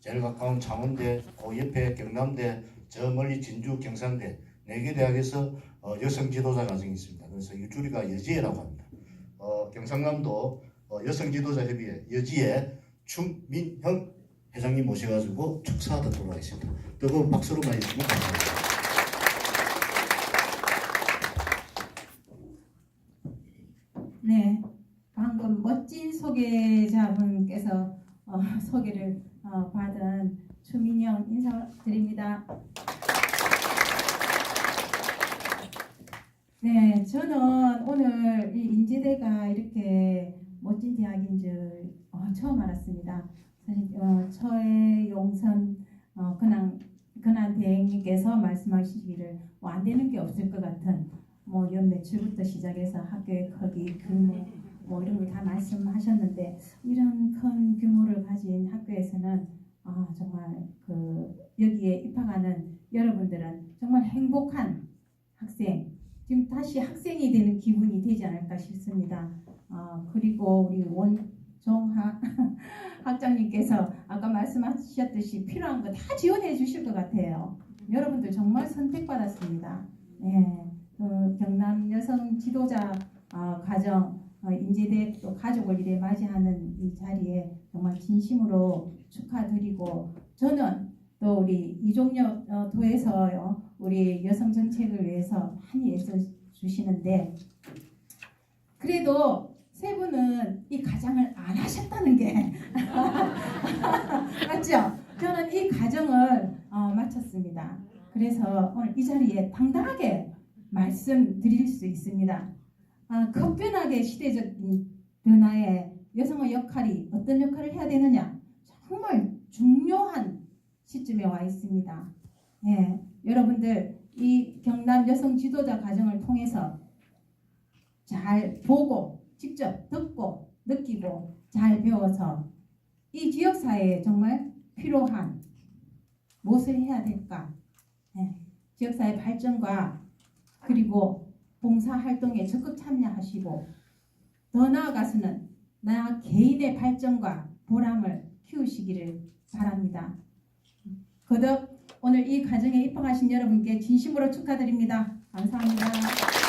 제일 가까운 창원대, 그 옆에 경남대, 저 멀리 진주 경상대 네 개 대학에서 어, 여성 지도자 과정이 있습니다. 그래서 이 줄이가 여지회라고 합니다. 어, 경상남도 어, 여성 지도자 협의회 여지회 충민형 회장님 모셔가지고 축사 듣도록 하겠습니다. 뜨거운 박수로 맞이해주시면 감사합니다. 네, 방금 멋진 소개자분께서 어, 소개를 어, 받은 추민영 인사드립니다. 네, 저는 오늘 이 인지대가 이렇게 멋진 대학인 줄 어, 처음 알았습니다. 어, 처의 어, 근황 근한 대행님께서 말씀하시기를 뭐 안 되는 게 없을 것 같은 뭐 연 매출부터 시작해서 학교의 크기, 규모 뭐 이런 걸 다 말씀하셨는데 이런 큰 규모를 가진 학교에서는 아 정말 그 여기에 입학하는 여러분들은 정말 행복한 학생 지금 다시 학생이 되는 기분이 되지 않을까 싶습니다. 아 그리고 우리 원종하 학장님께서 아까 말씀하셨듯이 필요한 거 다 지원해 주실 것 같아요. 여러분들 정말 선택받았습니다. 네, 그 경남 여성 지도자 어, 가정 어, 인재대 또 가족을 이래 맞이하는 이 자리에 정말 진심으로 축하드리고 저는 또 우리 이종혁 어, 도에서요 우리 여성 정책을 위해서 많이 애써 주시는데 그래도 세 분은 이 가장을 안 하셨다는 게 맞죠? 저는 이 가정을 어, 마쳤습니다. 그래서 오늘 이 자리에 당당하게 말씀드릴 수 있습니다. 아, 급변하게 시대적인 변화에 여성의 역할이 어떤 역할을 해야 되느냐 정말 중요한 시점에 와 있습니다. 예, 여러분들 이 경남 여성 지도자 과정을 통해서 잘 보고 직접 듣고 느끼고 잘 배워서 이 지역 사회에 정말 필요한 무엇을 해야 될까? 예, 지역 사회 발전과 그리고 봉사 활동에 적극 참여하시고 더 나아가서는 나 개인의 발전과 보람을 키우시기를 바랍니다. 거듭 오늘 이 가정에 입학하신 여러분께 진심으로 축하드립니다. 감사합니다.